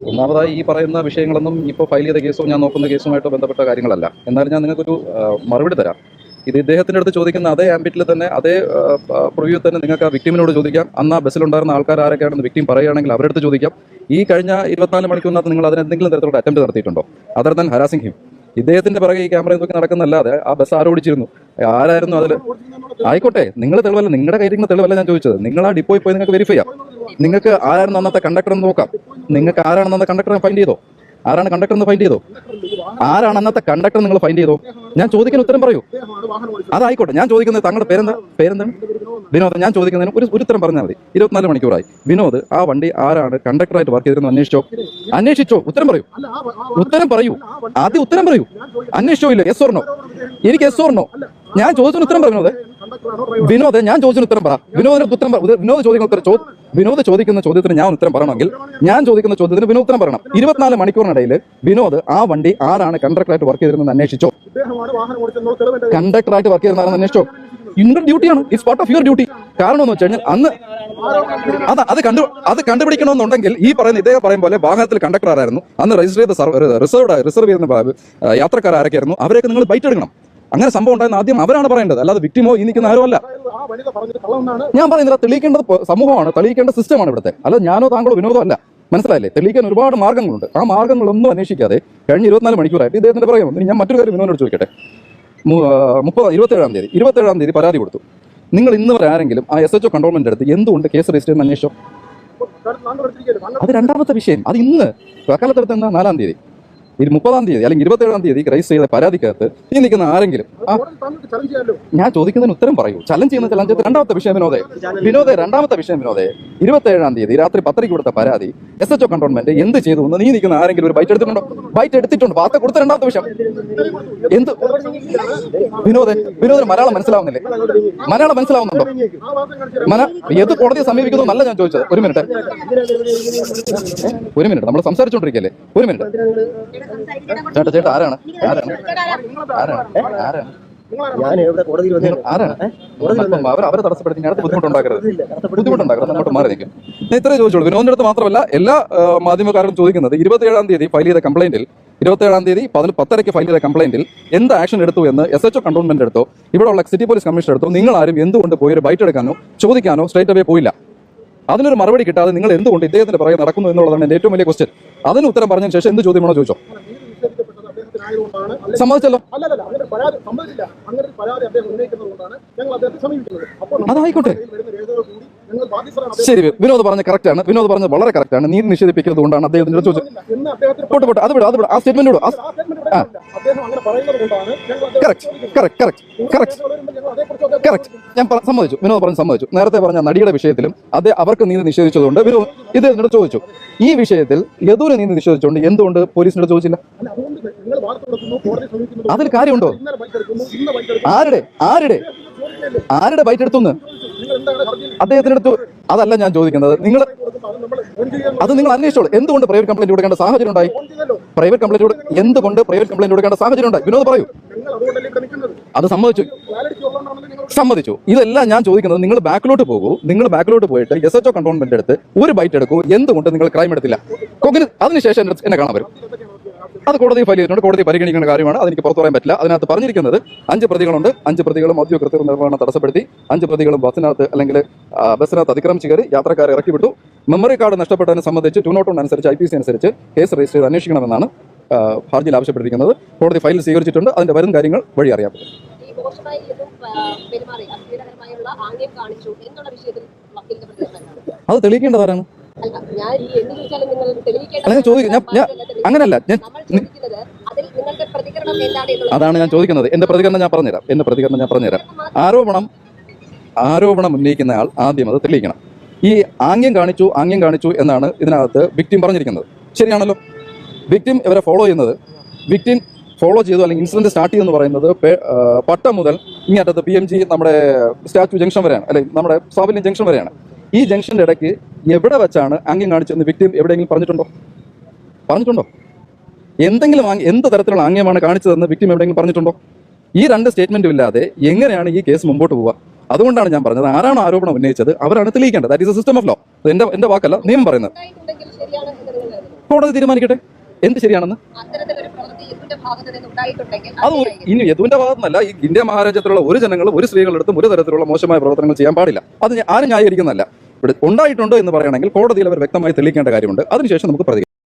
ഒന്നാമതായി ഈ പറയുന്ന വിഷയങ്ങളൊന്നും ഇപ്പോൾ ഫയൽ ചെയ്ത കേസോ ഞാൻ നോക്കുന്ന കേസുമായിട്ട് ബന്ധപ്പെട്ട കാര്യങ്ങളല്ല. എന്നാലും ഞാൻ നിങ്ങൾക്കൊരു മറുപടി തരാം. ഇത് ഇദ്ദേഹത്തിന്റെ അടുത്ത് ചോദിക്കുന്ന അതേ ആംബിറ്റിൽ തന്നെ അതേ പ്രൊവ്യൂ തന്നെ നിങ്ങൾക്ക് ആ വിക്ടിമിനോട് ചോദിക്കാം. അന്ന് ആ ബസ്സിലുണ്ടായിരുന്ന ആൾക്കാർ ആരൊക്കെയാണെന്ന് വിക്ടിം പറയുകയാണെങ്കിൽ അവരുടെ അടുത്ത് ചോദിക്കാം. ഈ കഴിഞ്ഞ ഇരുപത്തിനാല് മണിക്കൂറിനകത്ത് നിങ്ങൾ അതിന് എന്തെങ്കിലും തരത്തിലുള്ള അറ്റംപ്റ്റ് നടത്തിയിട്ടുണ്ടോ? അതർ ദാൻ ഹരാസിംഗ് ഹിം ഇദ്ദേഹത്തിന്റെ പിറകെ ഈ ക്യാമറ നോക്കി നടക്കുന്നല്ലാതെ ആ ബസ് ആരോടിച്ചിരുന്നു ആരായിരുന്നു അതിൽ ആയിക്കോട്ടെ നിങ്ങൾ തെളിവല്ല നിങ്ങളുടെ കയ്യിൽ തെളിവല്ല ഞാൻ ചോദിച്ചത്. നിങ്ങൾ ആ ഡിപ്പോയിൽ പോയി നിങ്ങൾക്ക് വെരിഫൈ ചെയ്യാം. നിങ്ങൾക്ക് ആരാണ് അന്നത്തെ കണ്ടക്ടർ എന്ന് നോക്കാം. നിങ്ങൾക്ക് ആരാണ് അന്നത്തെ കണ്ടക്ടറെ ഫൈൻഡ് ചെയ്തോ? ആരാണ് കണ്ടക്ടർ എന്ന് ഫൈൻഡ് ചെയ്തോ? ആരാണ് അന്നത്തെ കണ്ടക്ടർ നിങ്ങൾ ഫൈൻഡ് ചെയ്തോ? ഞാൻ ചോദിക്കുന്ന ഉത്തരം പറയൂ. അതായിക്കോട്ടെ ഞാൻ ചോദിക്കുന്നത് താങ്കളുടെ പേരെന്താ? പേരെന്താണ്? വിനോദ് ഞാൻ ചോദിക്കുന്നതിന് ഒരു ഉത്തരം പറഞ്ഞാൽ മതി. ഇരുപത്തിനാല് മണിക്കൂറായി. വിനോദ് ആ വണ്ടി ആരാണ് കണ്ടക്ടറായിട്ട് വർക്ക് ചെയ്തിരുന്നത് അന്വേഷിച്ചോ? അന്വേഷിച്ചോ ഉത്തരം പറയൂ. ഉത്തരം പറയൂ. ആദ്യം ഉത്തരം പറയൂ. അന്വേഷിച്ചോ ഇല്ല? എസ് ഓർണോ എനിക്ക് എസ് ഓർണോ ഞാൻ ചോദിച്ചതിന് ഉത്തരം പറ വിനോദ് ഞാൻ ചോദിച്ചതിന് ഉത്തരം പറ. വിനോദിന് ഉത്തരം വിനോദ് ചോദിക്കുന്ന ഉത്തരം വിനോദ് ചോദിക്കുന്ന ചോദ്യത്തിന് ഞാൻ ഉത്തരം പറയണമെങ്കിൽ ഞാൻ ചോദിക്കുന്ന ചോദ്യത്തിന് വിനോദ് ഉത്തരം പറയണം. ഇരുപത്തിനാല് മണിക്കൂറിനിടയിൽ വിനോദ് ആ വണ്ടി ആരാണ് കണ്ടക്ടറായിട്ട് വർക്ക് ചെയ്തിരുന്നത് അന്വേഷിച്ചോ? കണ്ടക്ടറായിട്ട് വർക്ക് ചെയ്തിരുന്ന അന്വേഷിച്ചോ? ഇന്നർ ഡ്യൂട്ടിയാണ്. It's part of your duty കാരണം എന്ന് വെച്ച് കഴിഞ്ഞാൽ അന്ന് അത് അത് കണ്ടു അത് കണ്ടുപിടിക്കണമെന്നുണ്ടെങ്കിൽ ഈ പറയുന്ന ഇദ്ദേഹം പറയും പോലെ വാഹനത്തിൽ കണ്ടക്ടർ ആരായിരുന്നു? അന്ന് രജിസ്റ്റർ ചെയ്ത റിസർവ് റിസർവ് ആ, യാത്രക്കാർ ആരൊക്കെയായിരുന്നു അവരെയൊക്കെ നിങ്ങൾ ബൈറ്റ് എടുക്കണം. അങ്ങനെ സംഭവം ഉണ്ടായിരുന്ന ആദ്യം അവരാണ് പറയേണ്ടത്. അല്ലാതെ വിക്ടിമോ ഈ നിൽക്കുന്ന ആരും അല്ല. ഞാൻ പറയുന്നില്ല തെളിയിക്കേണ്ടത് സമൂഹമാണ് തെളിയിക്കേണ്ട സിസ്റ്റമാണ് ഇവിടുത്തെ. അല്ല ഞാനോ താങ്കളോ വിനോദോ അല്ല. മനസ്സിലായില്ലേ? തെളിയിക്കാൻ ഒരുപാട് മാർഗങ്ങളുണ്ട് ആ മാർഗങ്ങളൊന്നും അന്വേഷിക്കാതെ കഴിഞ്ഞ ഇരുപത്തിനാല് മണിക്കൂറായിട്ട് ഇദ്ദേഹത്തിന്റെ പറയാം ഞാൻ മറ്റൊരു കാര്യം വിനോദിനോട് ചോദിക്കട്ടെ. മുപ്പത് ഇരുപത്തേഴാം തീയതി ഇരുപത്തേഴാം തീയതി പരാതി കൊടുത്തു. നിങ്ങൾ ഇന്ന് വരെ ആരെങ്കിലും ആ എസ് എച്ച് ഒ കൺട്രോൾമെന്റ് എടുത്ത് എന്തുകൊണ്ട് കേസ് രജിസ്റ്റർ ചെയ്യുന്ന അന്വേഷിച്ചോ അത് രണ്ടാമത്തെ വിഷയം. അത് ഇന്ന് വക്കാലത്തെടുത്ത് എന്താ? നാലാം തീയതി. ഇത് മുപ്പതാം തീയതി അല്ലെങ്കിൽ ഇരുപത്തേഴാം തീയതി റൈസ് ചെയ്ത പരാതിക്കകത്ത് ഈ നിൽക്കുന്ന ആരെങ്കിലും? ഞാൻ ചോദിക്കുന്നതിന് ഉത്തരം പറയൂ. ചലഞ്ച് ചെയ്യുന്ന ചലഞ്ച് രണ്ടാമത്തെ വിഷയം വിനോദേ. വിനോദേ രണ്ടാമത്തെ വിഷയം വിനോദേ. ഇരുപത്തേഴാം തീയതി രാത്രി പത്രയ്ക്ക് കൊടുത്ത പരാതി എസ് എച്ച് ഒ കണ്ടോൺമെന്റ് എന്ത് ചെയ്തു എന്ന് നീ നിൽക്കുന്ന ആരെങ്കിലും ഒരു ബൈറ്റ് എടുത്തിട്ടുണ്ടോ? ബൈറ്റ് എടുത്തിട്ടുണ്ട്. വാർത്ത കൊടുത്ത രണ്ടാമത്തെ വിഷയം. എന്ത്? വിനോദേ വിനോദിന് മലയാളം മനസ്സിലാവുന്നില്ലേ? മലയാളം മനസ്സിലാവുന്നുണ്ടോ? മന ഏത് കോടതിയെ സമീപിക്കുന്നു നല്ല ഞാൻ ചോദിച്ചത്. ഒരു മിനിറ്റ് ഒരു മിനിറ്റ് നമ്മൾ സംസാരിച്ചോണ്ടിരിക്കല്ലേ? ഒരു മിനിറ്റ് ചേട്ടാ ചേട്ടാ ആരാണ്? ആരാണ് ആരാണ്? ആരാണ്? ഞാൻ ഇവിടെ കോടതിയിൽ അവരെ തടസ്സപ്പെടുത്തി അടുത്ത് ബുദ്ധിമുട്ടുണ്ടാക്കരുത്. ബുദ്ധിമുട്ടുണ്ടാക്കരുത് അങ്ങോട്ട് മാറി നിൽക്കും. ഞാൻ ഇത്രേ ചോദിച്ചോളൂ വിനോദിന്റെ അടുത്ത് മാത്രമല്ല എല്ലാ മാധ്യമക്കാരും ചോദിക്കുന്നത് ഇരുപത്തിയേഴാം തീയതി ഫയൽ ചെയ്ത കംപ്ലൈന്റിൽ ഇരുപത്തിയേഴാം തീയതി പതിന് പത്തരയ്ക്ക് ഫയൽ ചെയ്ത കംപ്ലൈന്റിൽ എന്ത് ആക്ഷൻ എടുത്തു എന്ന് എസ് എച്ച് ഒ കണ്ടോൺമെന്റ് എടുത്തോ ഇവിടെ ഉള്ള സിറ്റി പോലീസ് കമ്മീഷൻ എടുത്തോ. നിങ്ങൾ ആരും എന്തുകൊണ്ട് പോയി ഒരു ബൈറ്റ് എടുക്കാനോ ചോദിക്കാനോ സ്ട്രേറ്റ് അവേ പോയില്ല. അതിനൊരു മറുപടി കിട്ടാതെ നിങ്ങൾ എന്തുകൊണ്ട് ഇദ്ദേഹത്തിന്റെ പുറകെ നടക്കുന്നു എന്നുള്ളതാണ് എന്റെ ഏറ്റവും വലിയ ക്വസ്റ്റ്യൻ അതിന് ഉത്തരം പറഞ്ഞതിന് ശേഷം എന്ത് ചോദ്യമാണോ ചോദിച്ചോ സമ്മതിച്ചല്ലോ അതായിക്കോട്ടെ. അദ്ദേഹം ശരി വിനോദ് പറഞ്ഞ കറക്റ്റ് ആണ്. വിനോദ് പറഞ്ഞത് വളരെ കറക്റ്റ് ആണ്. നീതി നിഷേധിപ്പിക്കുന്നത് കൊണ്ടാണ് അദ്ദേഹത്തിന്റെ അടുത്ത് ചോദിച്ചത്. പോട്ട് പോട്ടെ അത് വിടും അത് വിടും. ആ സ്റ്റേറ്റ്മെന്റ് വിടും അദ്ദേഹം correct correct correct correct correct ഞാൻ സമ്മതിച്ചു. വിനോദ് പറഞ്ഞ് സമ്മതിച്ചു. നേരത്തെ പറഞ്ഞ നടിയുടെ വിഷയത്തിലും അത് അവർക്ക് നീതി നിഷേധിച്ചതുകൊണ്ട് വിനോദ് ഇത് എന്നോട് ചോദിച്ചു. ഈ വിഷയത്തിൽ യദൂര് നീതി നിഷേധിച്ചുകൊണ്ട് എന്തുകൊണ്ട് പോലീസിനോട് ചോദിച്ചില്ല? അതിൽ കാര്യമുണ്ടോ? ആരുടെ ആരുടെ? ആരുടെ ബൈറ്റ് ഹർജിയിൽ അദ്ദേഹത്തിന്റെ അടുത്ത് അതല്ല ഞാൻ ചോദിക്കുന്നത്. നിങ്ങൾ? അത് നിങ്ങൾ അന്വേഷിച്ചോളൂ. എന്തുകൊണ്ട് പ്രൈവറ്റ് കംപ്ലൈന്റ് കൊടുക്കേണ്ട സാഹചര്യം ഉണ്ടായി? പ്രൈവറ്റ് കംപ്ലൈന്റ് എന്തുകൊണ്ട് പ്രൈവറ്റ് കംപ്ലൈന്റ് കൊടുക്കേണ്ട സാഹചര്യം ഉണ്ടായി? വിനോദ് പറയൂ. അത് സമ്മതിച്ചു. സമ്മതിച്ചു. ഇതെല്ലാം ഞാൻ ചോദിക്കുന്നത് നിങ്ങൾ ബാക്കിലോട്ട് പോകൂ. നിങ്ങൾ ബാക്കിലോട്ട് പോയിട്ട് എസ് എച്ച് ഒ കണ്ടോൺമെന്റ് എടുത്ത് ഒരു ബൈറ്റ് എടുക്കൂ. എന്തുകൊണ്ട് നിങ്ങൾ ക്രൈം എടുത്തില്ല? അതിനുശേഷം എന്നെ കാണാൻ വരും. അത് കോടതി ഫയൽ ചെയ്തിട്ടുണ്ട്. കോടതി പരിഗണിക്കേണ്ട കാര്യമാണ്. അതെനിക്ക് പുറത്തു പറയാൻ പറ്റില്ല. അതിനകത്ത് പറഞ്ഞിരിക്കുന്നത് അഞ്ച് പ്രതികളുണ്ട്. അഞ്ച് പ്രതികളും ഔദ്യോഗിക കൃത്യ നിർവഹണം തടസ്സപ്പെടുത്തി അഞ്ച് പ്രതികളും ബസ്സിനകത്ത് അല്ലെങ്കിൽ ബസ്സിനകത്ത് അതിക്രമിച്ച് കയറി യാത്രക്കാരെ ഇറക്കി വിട്ടു മെമ്മറി കാർഡ് നഷ്ടപ്പെട്ടതിനെ സംബന്ധിച്ച് ടു നോട്ട് വൺ അനുസരിച്ച് ഐ പി സി അനുസരിച്ച് കേസ് രജിസ്റ്റർ ചെയ്ത് അന്വേഷിക്കണമെന്നാണ് ഹർജിയിൽ ആവശ്യപ്പെട്ടിരിക്കുന്നത്. കോടതി ഫയൽ സ്വീകരിച്ചിട്ടുണ്ട്. അതിന്റെ വരും കാര്യങ്ങൾ വഴി അറിയാം? അത് തെളിയിക്കേണ്ടതാരാണ് അല്ല ഞാൻ ഞാൻ അങ്ങനല്ല ഞാൻ അതാണ് ഞാൻ ചോദിക്കുന്നത്. എന്റെ പ്രതികരണം ഞാൻ പറഞ്ഞുതരാം. എന്റെ പ്രതികരണം ഞാൻ പറഞ്ഞുതരാം. ആരോപണം ആരോപണം ഉന്നയിക്കുന്ന ആൾ ആദ്യം അത് തെളിയിക്കണം. ഈ ആംഗ്യം കാണിച്ചു ആംഗ്യം കാണിച്ചു എന്നാണ് ഇതിനകത്ത് വിക്ടിം പറഞ്ഞിരിക്കുന്നത്. ശരിയാണല്ലോ. വിക്ടിം ഇവരെ ഫോളോ ചെയ്യുന്നത്. വിക്ടിം ഫോളോ ചെയ്തു അല്ലെങ്കിൽ ഇൻസിഡന്റ് സ്റ്റാർട്ട് ചെയ്തെന്ന് പറയുന്നത് പട്ടം മുതൽ ഇങ്ങേറ്റത്ത് പി എം ജി നമ്മുടെ സ്റ്റാച്യു ജംഗ്ഷൻ വരെയാണ്. അല്ലെങ്കിൽ നമ്മുടെ സാബല്യം ജംഗ്ഷൻ വരെയാണ്. ഈ ജംഗ്ഷന്റെ ഇടയ്ക്ക് എവിടെ വെച്ചാണ് ആംഗ്യം കാണിച്ചതെന്ന് വിക്ടിം എവിടെയെങ്കിലും പറഞ്ഞിട്ടുണ്ടോ? പറഞ്ഞിട്ടുണ്ടോ? എന്തെങ്കിലും എന്ത് തരത്തിലുള്ള ആംഗ്യമാണ് കാണിച്ചതെന്ന് വിക്ടിം എവിടെയെങ്കിലും പറഞ്ഞിട്ടുണ്ടോ? ഈ രണ്ട് സ്റ്റേറ്റ്മെന്റും ഇല്ലാതെ എങ്ങനെയാണ് ഈ കേസ് മുമ്പോട്ട് പോവുക? അതുകൊണ്ടാണ് ഞാൻ പറഞ്ഞത് ആരാണ് ആരോപണം ഉന്നയിച്ചത് അവരാണ് തെളിയിക്കേണ്ടത്. That is a system of law എന്റെ എന്റെ വാക്കല്ല നിയമം പറയുന്നത്. കോടതി തീരുമാനിക്കട്ടെ? എന്ത് ശരിയാണെന്ന്? അത് ഇനി യദുവിന്റെ ഭാഗത്തുനിന്നല്ല ഈ ഇന്ത്യ മഹാരാജ്യത്തിലുള്ള ഒരു ജനങ്ങളും ഒരു സ്ത്രീകളെടുത്തും ഒരു തരത്തിലുള്ള മോശമായ പ്രവർത്തനങ്ങൾ ചെയ്യാൻ പാടില്ല. അത് ആരും ന്യായീകരിക്കുന്നതല്ല. ഇവിടെ ഉണ്ടായിട്ടുണ്ടോ എന്ന് പറയുകയാണെങ്കിൽ കോടതിയിൽ അവർ വ്യക്തമായി തെളിയിക്കേണ്ട കാര്യമുണ്ട്. അതിനുശേഷം നമുക്ക് പ്രതികരിക്കാം.